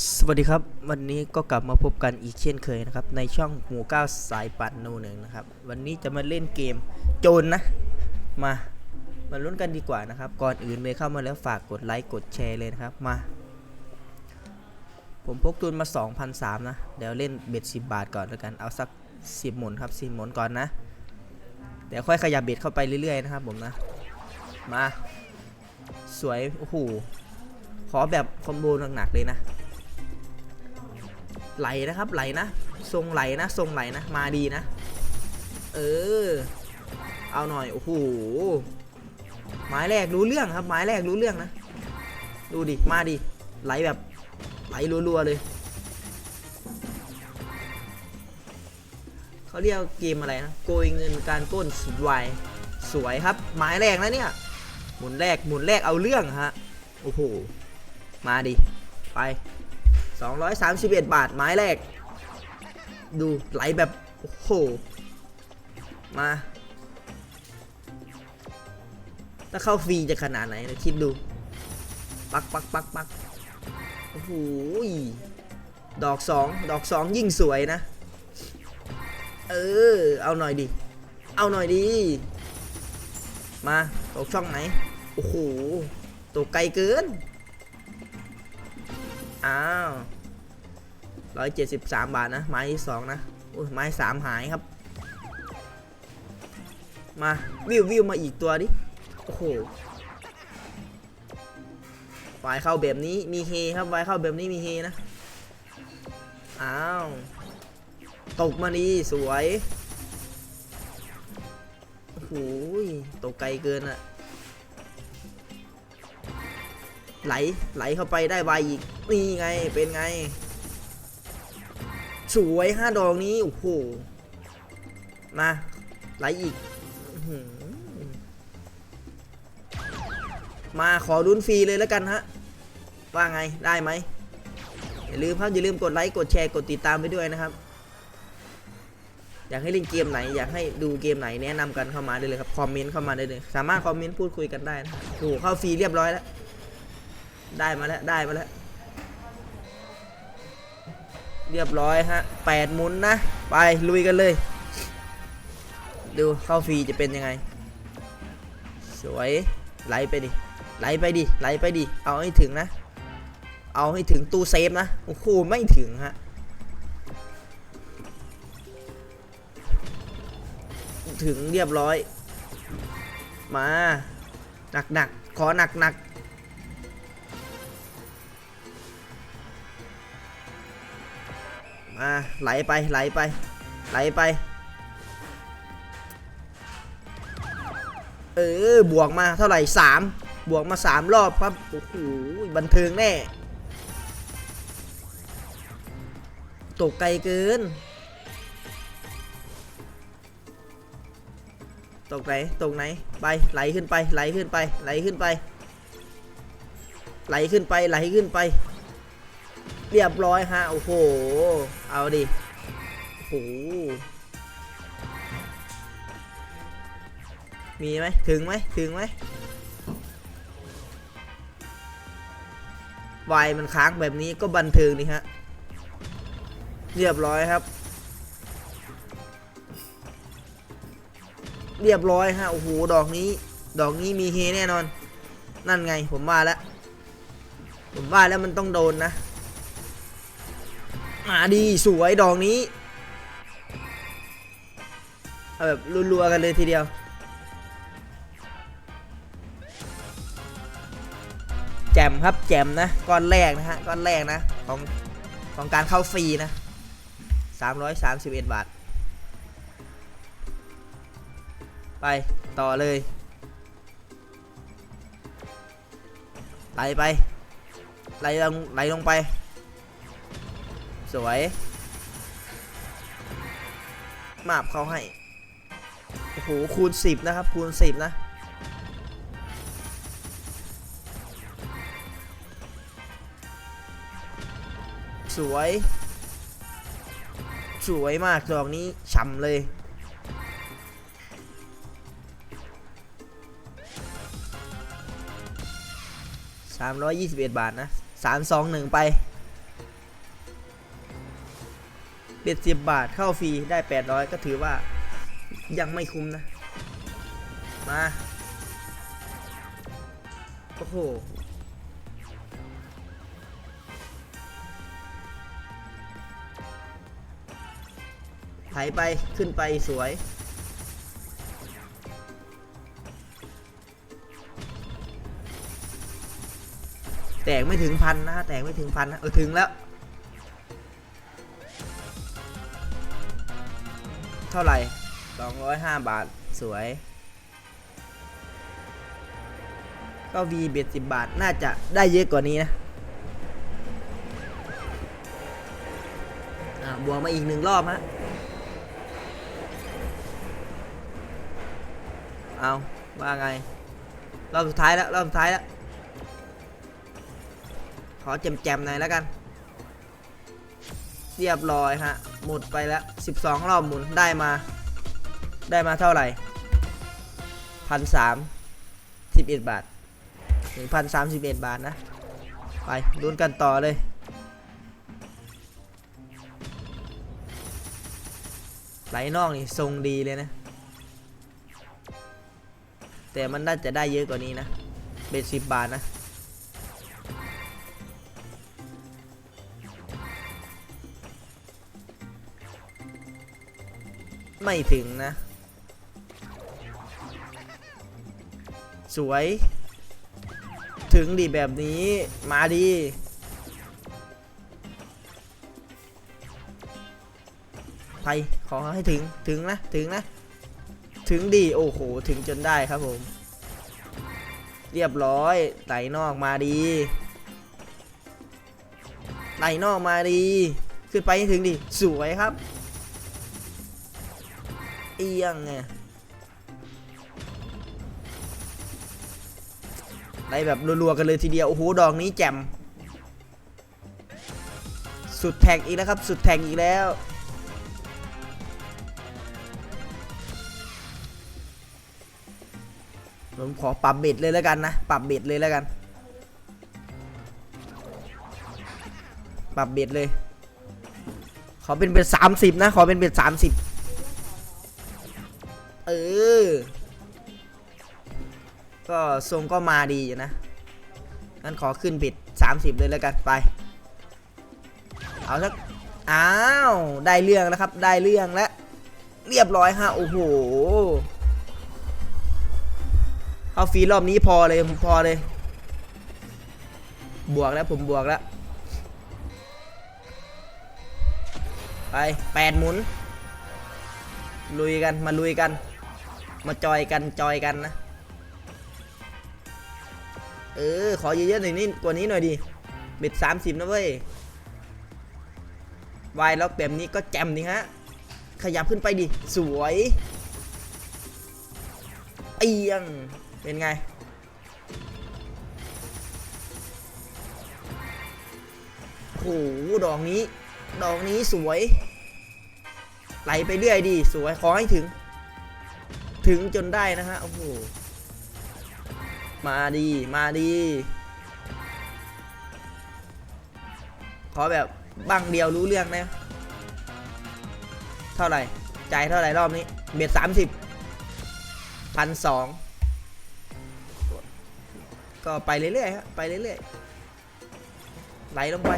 สวัสดีครับ วันนี้ก็กลับมาพบกันอีกเช่นเคยนะครับ ในช่องหมูก้าสายปั่นโนหนึ่งนะครับ วันนี้จะมาเล่นเกมโจรนนะ มามาลุ้นกันดีกว่านะครับ ก่อนอื่นเลยเข้ามาแล้วฝากกดไลค์กดแชร์เลยนะครับมา ผมพกทุนมา 2,003นะ เดี๋ยวเล่นเบ็ด10 บาทก่อนแล้วกันเอาสัก 10 หมุนครับ 10 หมุนก่อนนะเดี๋ยวค่อยขยับเบ็ดเข้าไปเรื่อยๆนะครับผมนะมาสวยโอ้โหขอแบบคอมโบหนักๆเลยนะ ไหลนะครับไหลนะ ทรงไหลนะ ทรงไหลนะ มาดีนะ เออ เอาหน่อย โอ้โห ไม้แรกรู้เรื่องครับ ไม้แรกรู้เรื่องนะ ดูดิ มาดิ ไหลแบบไหลรัวๆเลย เขาเรียกเกมอะไรนะ โกยเงินการปล้นสุดไวสวยครับ ไม้แรกนะเนี่ย หมุนแรก หมุนแรกเอาเรื่องฮะ โอ้โห มาดิ ไป 231 บาทไม้แรก ดูไหลแบบ โอ้โห มาถ้าเข้าฟรีจะขนาดไหนนะคิดดู ปักปักปักปักโอ้โหดอกสองดอกสองยิ่งสวยนะ เออ เอาหน่อยดิ เอาหน่อยดิ มา ตกช่องไหน โอ้โห ตกไกลเกิน อ้าวร้อยเจ็ดสิบสามบาทนะ ไม้ที่สองนะโอ้ยไม้สามหายครับ มาวิววิวมาอีกตัวดิ โอ้โหวายเข้าแบบนี้มีเฮครับวายเข้าแบบนี้มีเฮนะ อ้าว ตกมาดีสวย โอ้โหยตกไกลเกินอะ ไหลไหลเข้าไปได้วายอีกนี่ไงเป็นไง สวยห้าดอกนี้โอ้โหมาไหลอีกมาขอรุนฟรีเลยแล้วกันฮะว่าไงได้ไหมอย่าลืมครับอย่าลืมกดไลค์กดแชร์กดติดตามไปด้วยนะครับ อยากให้เล่นเกมไหน อยากให้ดูเกมไหนแนะนำกันเข้ามาได้เลยครับคอมเมนต์เข้ามาได้เลย สามารถคอมเมนต์พูดคุยกันได้นะโอ้เข้าฟรีเรียบร้อยแล้ว ได้มาแล้ว ได้มาแล้ว เรียบร้อยฮะแปดหมุนนะ ไปลุยกันเลย ดูเข้าฟรีจะเป็นยังไง สวยไหลไปดิไหลไปดิไหลไปดิ เอาให้ถึงนะ เอาให้ถึงตู้เซฟนะ โอ้โห ไม่ถึงฮะ ถึงเรียบร้อย มา หนักหนักๆขอหนักหนักาไหลไปไหลไป ไหลไป เออบวกมาเท่าไหร่สามบวกมาสามรอบครับโอ้โหบันเทิงแน่ ตกไกลเกิน ตกไหนตกไหนไปไหลขึ้นไปไหลขึ้นไปไหลขึ้นไปไหลขึ้นไปไหลขึ้นไป เรียบร้อยฮะ โอ้โห เอาดิโอ้โห มีไหม ถึงไหม ถึงไหมวายมันค้างแบบนี้ก็บันเทิงนี่ฮะ เรียบร้อยครับ เรียบร้อยฮะ โอ้โห ดอกนี้ ดอกนี้มีเฮแน่นอน นั่นไงผมว่าแล้ว ผมว่าแล้วมันต้องโดนนะ มาดีสวยดอกนี้เอาแบบรัวๆกันเลยทีเดียว แจมครับแจมนะก้อนแรกนะฮะก้อนแรกนะของของการเข้าฟรีนะ331 บาท ไปต่อเลยไหลไปไหลลงไหลลงไป สวย มาบเขาให้ โอ้โห คูณ 10 นะครับ คูณ 10 นะ สวย สวยมากดอกนี้ฉ่ำเลย321 บาทนะ 321 ไป เบ็ดสิบบาทเข้าฟรีได้แปดร้อยก็ถือว่ายังไม่คุ้มนะ มา โอ้โหไถไปขึ้นไปสวย แตกไม่ถึงพันนะฮะแตกไม่ถึงพันนะ เออ ถึงแล้ว เท่าไหร่ 205 บาท สวย ก็ V เบ็ด10บาท น่าจะได้เยอะกว่านี้นะ อะบวกมาอีกหนึ่งรอบฮะ เอาว่าไง รอบสุดท้ายแล้ว รอบสุดท้ายแล้ว ขอแจมๆหน่อยแล้วกัน เรียบร้อยฮะ หมดไปแล้ว 12 รอบหมุนได้มา ได้มาเท่าไหร่พันสามสิบเอ็ดบาทหนึ่งพันสามสิบเอ็ดบาทนะ ไปลุ้นกันต่อเลยไหลนอกนี่ทรงดีเลยนะ แต่มันน่าจะได้เยอะกว่านี้นะ เป็นสิบบาทนะ ไม่ถึงนะ สวย ถึงดีแบบนี้มาดีไปขอให้ถึงถึงนะถึงนะ ถึงดีโอ้โห ถึงจนได้ครับผม เรียบร้อยไหลนอกมาดีไหลนอกมาดี ขึ้นไปให้ถึงดีสวยครับ เอียงไงไล่แบบรัวๆกันเลยทีเดียว โอ้โห ดอกนี้แจ่ม สุดแท็กอีกแล้วครับ สุดแท็กอีกแล้ว ผมขอปรับเบ็ดเลยแล้วกันนะ ปรับเบ็ดเลยแล้วกัน ปรับเบ็ดเลย ขอเป็นเบ็ดสามสิบนะ ขอเป็นเบ็ดสามสิบ ก็ทรงก็มาดีอยู่นะงั้นขอขึ้นบิด 30 เลยแล้วกันไป เอาสัก อ้าว ได้เรื่องแล้วครับ ได้เรื่องแล้ว เรียบร้อยฮะ โอ้โห เอาฟรีรอบนี้พอเลย ผมพอเลย บวกแล้วผมบวกแล้ว ไปแปดหมุน ลุยกัน มาลุยกัน มาจอยกัน จอยกันนะ เออ ขอเยอะๆหน่อยนี่กว่านี้หน่อยดิเบ็ดสามสิบนะเว้ยวายล็อกแบบนี้ก็แจมดิฮะ ขยับขึ้นไปดิ สวยเอียง เป็นไงโอ้โหดอกนี้ ดอกนี้สวย ไหลไปเรื่อยดี สวย ขอให้ถึง ถึงจนได้นะฮะ โอ้โห มาดี มาดี ขอแบบบังเดียวรู้เรื่องนะ เท่าไหร่ จ่ายเท่าไหร่รอบนี้ เบ็ดสามสิบพันสอง ก็ไปเรื่อยๆฮะ ไปเรื่อยๆ ไหลลงไป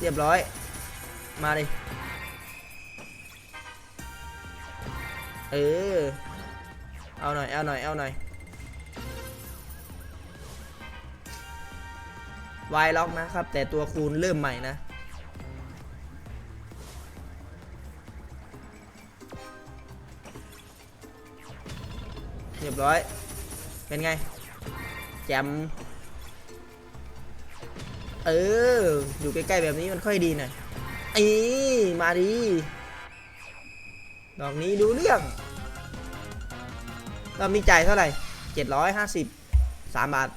เรียบร้อย มาดิ เออ เอาหน่อย เอาหน่อย เอาหน่อย วายล็อกนะครับ แต่ตัวคูณเริ่มใหม่นะ เรียบร้อย เป็นไง แจมเออ อยู่ใกล้ๆแบบนี้มันค่อยดีหน่อยอ้มาดีดอกนี้ดูเรื่องเรามีจ่ายเท่าไหร่ 750 3 บาท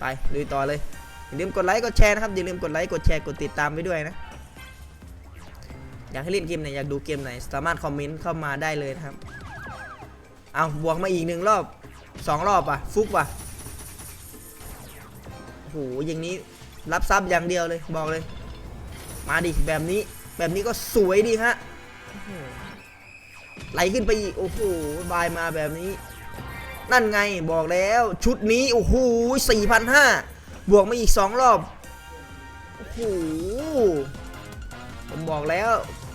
ไปลุยต่อเลย อย่าลืมกดไลค์กดแชร์นะครับอย่าลืมกดไลค์กดแชร์กดติดตามไปด้วยนะอยากให้เล่นเกมไหนอยากดูเกมไหน สามารถคอมเมนต์เข้ามาได้เลยนะครับเอาบวกมาอีกหนึ่งรอบสองรอบอะ ฟุกว่ะโอ้โหอย่างนี้รับซับอย่างเดียวเลยบอกเลย มาดิแบบนี้แบบนี้ก็สวยดีฮะไหลขึ้นไปอีก โอ้โหบายมาแบบนี้ นั่นไงบอกแล้ว ชุดนี้ โอ้โหสี่พันห้า บวกมาอีกสองรอบ โอ้โห ผมบอกแล้ว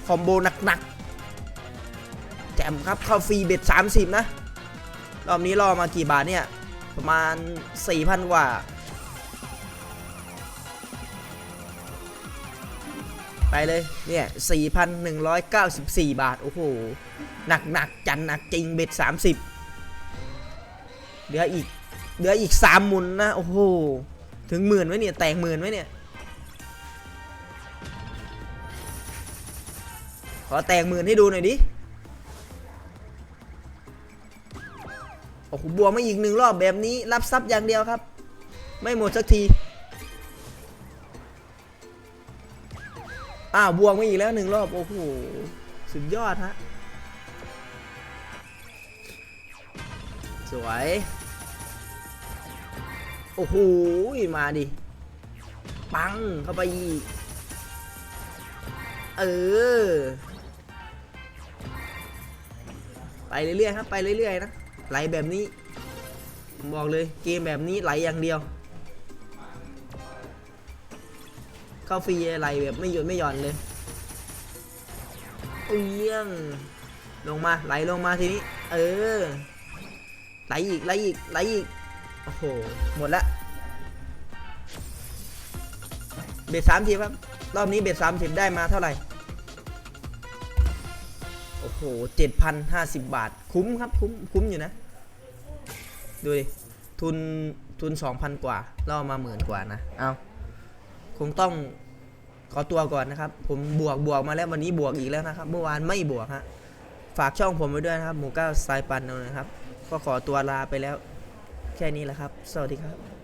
คอมโบหนักๆ แจมครับ เข้าฟรีเบ็ด30นะ รอบนี้รอมากี่บาทเนี่ย ประมาณ4,000กว่า ไปเลย เนี่ย4,194บาท โอ้โหหนักหนักๆ จันหนักจริงเบ็ด30เหลืออีกเหลืออีก3หมุนนะ โอ้โห ถึงหมื่นไหมเนี่ย แตกหมื่นไหมเนี่ย ขอแตกหมื่นให้ดูหน่อยดิ โอ้โหบวกมาอีกหนึ่งรอบแบบนี้ รับทรัพย์อย่างเดียวครับ ไม่หมดสักที อ้าวบวกมาอีกแล้วหนึ่งรอบ โอ้โห สุดยอดฮะ สวย โอ้โหมาดิ ปังเข้าไปอีก เออ ไปเรื่อยๆครับ ไปเรื่อยๆนะไหลแบบนี้ บอกเลยเกมแบบนี้ไหลอย่างเดียว เข้าฟรีไหลแบบไม่หยุดไม่หย่อนเลยเอี้ยง ลงมาไหลลงมาทีนี้ เออไหลอีกไหลอีกไหลอีก โอ้โห หมดละ เบ็ดสามทีครับ รอบนี้เบ็ดสามสิบได้มาเท่าไหร่ โอ้โหเจ็ดพันห้าสิบบาท คุ้มครับ คุ้ม คุ้มอยู่นะ ดูดิ ทุน ทุนสองพันกว่า ล่อมาหมื่นกว่านะ เอาคงต้องขอตัวก่อนนะครับ ผมบวกบวกมาแล้ววันนี้บวกอีกแล้วนะครับ เมื่อวานไม่บวกฮะ ฝากช่องผมไว้ด้วยนะครับ หมูก้าวสายปันนะครับ ก็ขอตัวลาไปแล้ว แค่นี้แหละครับ สวัสดีครับ